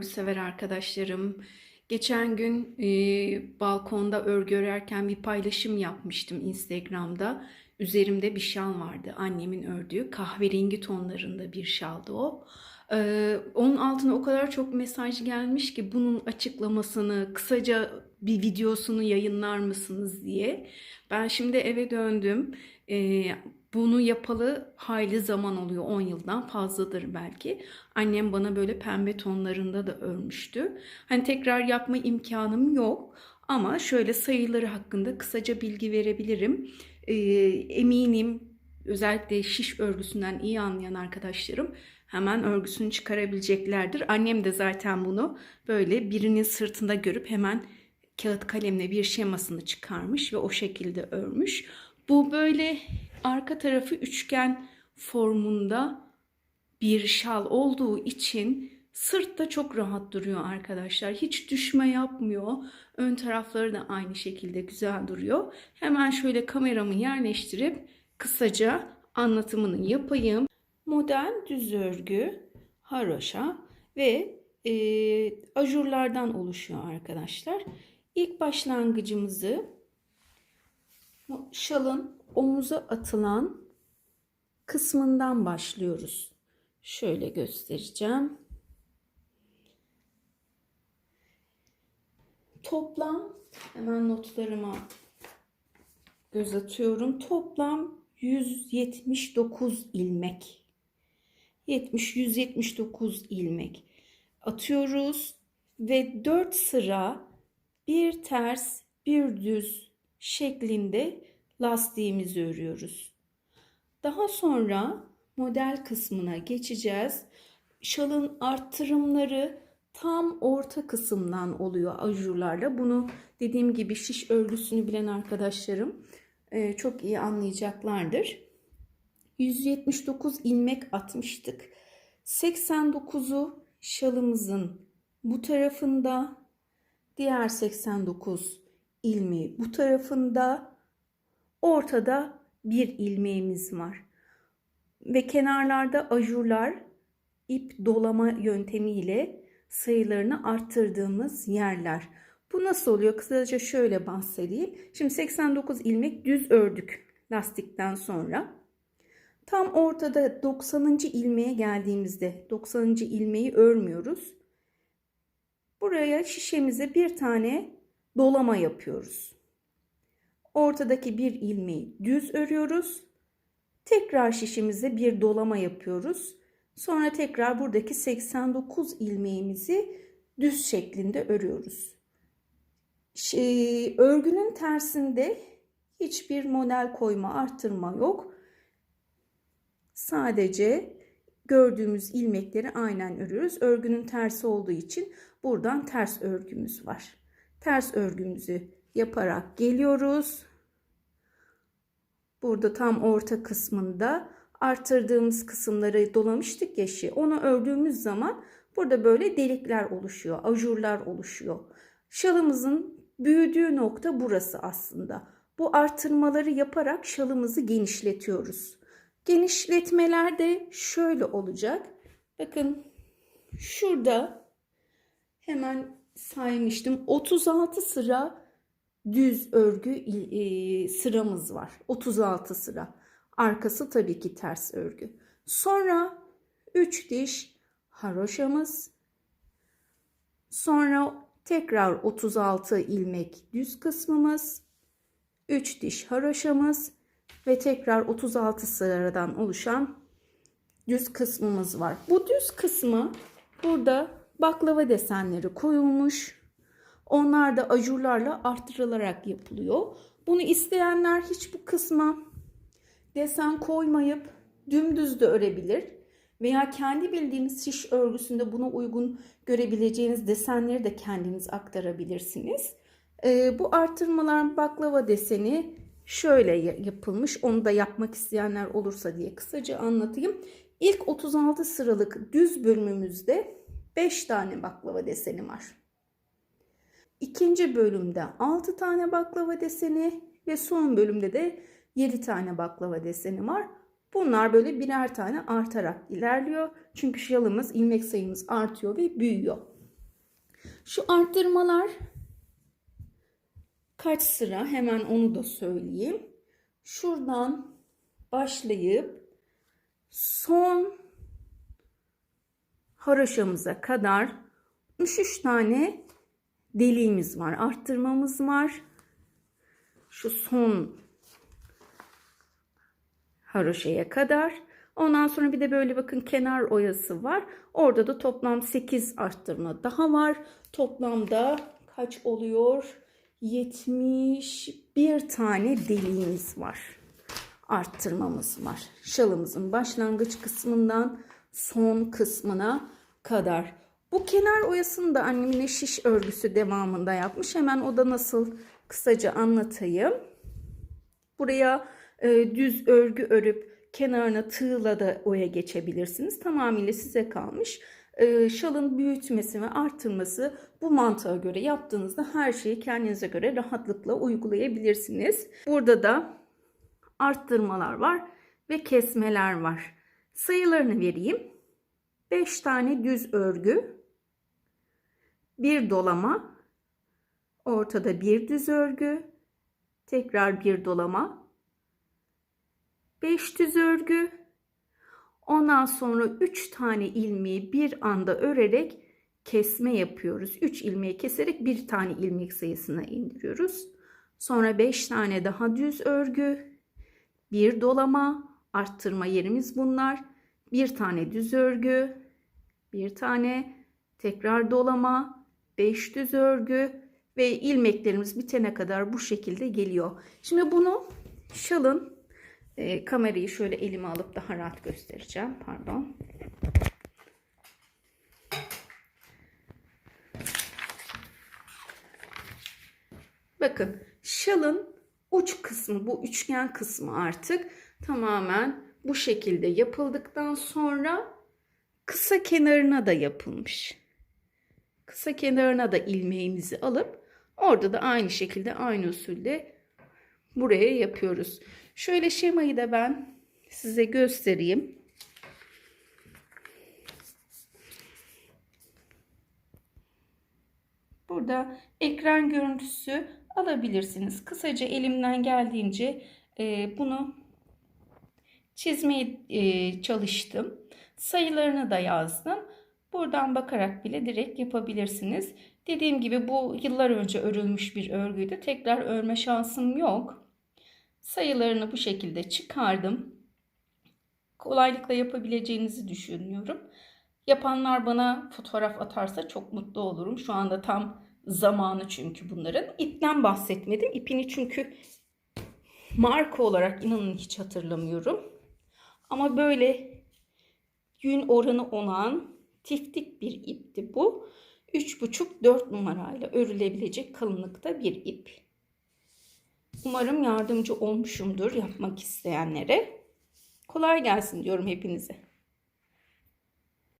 örgü sever arkadaşlarım. Geçen gün e, balkonda örgü örerken bir paylaşım yapmıştım Instagram'da. Üzerimde bir şal vardı. Annemin ördüğü kahverengi tonlarında bir şaldı o. Ee, onun altına o kadar çok mesaj gelmiş ki bunun açıklamasını, kısaca bir videosunu yayınlar mısınız diye. Ben şimdi eve döndüm. Ee, bunu yapalı hayli zaman oluyor. 10 yıldan fazladır belki. Annem bana böyle pembe tonlarında da örmüştü. Hani tekrar yapma imkanım yok. Ama şöyle sayıları hakkında kısaca bilgi verebilirim. Ee, eminim özellikle şiş örgüsünden iyi anlayan arkadaşlarım hemen örgüsünü çıkarabileceklerdir. Annem de zaten bunu böyle birinin sırtında görüp hemen kağıt kalemle bir şemasını çıkarmış ve o şekilde örmüş. Bu böyle arka tarafı üçgen formunda bir şal olduğu için sırtta çok rahat duruyor arkadaşlar. Hiç düşme yapmıyor. Ön tarafları da aynı şekilde güzel duruyor. Hemen şöyle kameramı yerleştirip kısaca anlatımını yapayım. Model düz örgü, haroşa ve e, ajurlardan oluşuyor arkadaşlar. İlk başlangıcımızı şalın omuza atılan kısmından başlıyoruz. Şöyle göstereceğim. Toplam hemen notlarıma göz atıyorum. Toplam 179 ilmek. 70 179 ilmek atıyoruz ve 4 sıra bir ters bir düz şeklinde lastiğimizi örüyoruz. Daha sonra model kısmına geçeceğiz. Şalın arttırımları tam orta kısımdan oluyor ajurlarla. Bunu dediğim gibi şiş örgüsünü bilen arkadaşlarım e, çok iyi anlayacaklardır. 179 ilmek atmıştık. 89'u şalımızın bu tarafında, diğer 89 ilmeği bu tarafında, ortada bir ilmeğimiz var. Ve kenarlarda ajurlar ip dolama yöntemiyle sayılarını arttırdığımız yerler. Bu nasıl oluyor? Kısaca şöyle bahsedeyim. Şimdi 89 ilmek düz ördük lastikten sonra. Tam ortada 90. ilmeğe geldiğimizde 90. ilmeği örmüyoruz. Buraya şişemize bir tane dolama yapıyoruz. Ortadaki bir ilmeği düz örüyoruz. Tekrar şişimize bir dolama yapıyoruz. Sonra tekrar buradaki 89 ilmeğimizi düz şeklinde örüyoruz. Şey, örgünün tersinde hiçbir model koyma, arttırma yok. Sadece gördüğümüz ilmekleri aynen örüyoruz. Örgünün tersi olduğu için buradan ters örgümüz var. Ters örgümüzü yaparak geliyoruz. Burada tam orta kısmında arttırdığımız kısımları dolamıştık ya şi. Onu ördüğümüz zaman burada böyle delikler oluşuyor, ajurlar oluşuyor. Şalımızın büyüdüğü nokta burası aslında. Bu arttırmaları yaparak şalımızı genişletiyoruz. Genişletmeler de şöyle olacak. Bakın şurada hemen saymıştım. 36 sıra düz örgü e, sıramız var. 36 sıra. Arkası tabii ki ters örgü. Sonra 3 diş haroşamız. Sonra tekrar 36 ilmek düz kısmımız. 3 diş haroşamız ve tekrar 36 sıradan oluşan düz kısmımız var. Bu düz kısmı burada baklava desenleri koyulmuş. Onlar da ajurlarla arttırılarak yapılıyor. Bunu isteyenler hiç bu kısma desen koymayıp dümdüz de örebilir. Veya kendi bildiğiniz şiş örgüsünde buna uygun görebileceğiniz desenleri de kendiniz aktarabilirsiniz. Ee, bu arttırmalar baklava deseni şöyle yapılmış. Onu da yapmak isteyenler olursa diye kısaca anlatayım. İlk 36 sıralık düz bölümümüzde 5 tane baklava deseni var. İkinci bölümde 6 tane baklava deseni ve son bölümde de 7 tane baklava deseni var. Bunlar böyle birer tane artarak ilerliyor. Çünkü şalımız ilmek sayımız artıyor ve büyüyor. Şu arttırmalar kaç sıra hemen onu da söyleyeyim. Şuradan başlayıp son haroşamıza kadar 63 tane deliğimiz var. Arttırmamız var. Şu son haroşaya kadar. Ondan sonra bir de böyle bakın kenar oyası var. Orada da toplam 8 arttırma daha var. Toplamda kaç oluyor? 71 tane deliğimiz var. Arttırmamız var. Şalımızın başlangıç kısmından son kısmına kadar. Bu kenar oyasını da annemin şiş örgüsü devamında yapmış. Hemen o da nasıl kısaca anlatayım. Buraya e, düz örgü örüp kenarına tığla da oya geçebilirsiniz. Tamamıyla size kalmış. E, şalın büyütmesi ve artırması bu mantığa göre yaptığınızda her şeyi kendinize göre rahatlıkla uygulayabilirsiniz. Burada da arttırmalar var ve kesmeler var. Sayılarını vereyim. 5 tane düz örgü, bir dolama, ortada bir düz örgü, tekrar bir dolama, 5 düz örgü, ondan sonra 3 tane ilmeği bir anda örerek kesme yapıyoruz. 3 ilmeği keserek bir tane ilmek sayısına indiriyoruz. Sonra 5 tane daha düz örgü, bir dolama, arttırma yerimiz bunlar. Bir tane düz örgü, bir tane tekrar dolama, 5 düz örgü ve ilmeklerimiz bitene kadar bu şekilde geliyor. Şimdi bunu şalın e, kamerayı şöyle elime alıp daha rahat göstereceğim. Pardon. Bakın şalın uç kısmı bu üçgen kısmı artık tamamen bu şekilde yapıldıktan sonra kısa kenarına da yapılmış. Kısa kenarına da ilmeğimizi alıp orada da aynı şekilde aynı usulde buraya yapıyoruz. Şöyle şemayı da ben size göstereyim. Burada ekran görüntüsü alabilirsiniz. Kısaca elimden geldiğince e, bunu çizmeye e, çalıştım. Sayılarını da yazdım. Buradan bakarak bile direkt yapabilirsiniz. Dediğim gibi bu yıllar önce örülmüş bir örgüydü. Tekrar örme şansım yok. Sayılarını bu şekilde çıkardım. Kolaylıkla yapabileceğinizi düşünüyorum. Yapanlar bana fotoğraf atarsa çok mutlu olurum. Şu anda tam zamanı çünkü bunların. İpten bahsetmedim. İpini çünkü marka olarak inanın hiç hatırlamıyorum. Ama böyle yün oranı olan tiftik bir ipti bu. 3,5-4 numarayla örülebilecek kalınlıkta bir ip. Umarım yardımcı olmuşumdur yapmak isteyenlere. Kolay gelsin diyorum hepinize.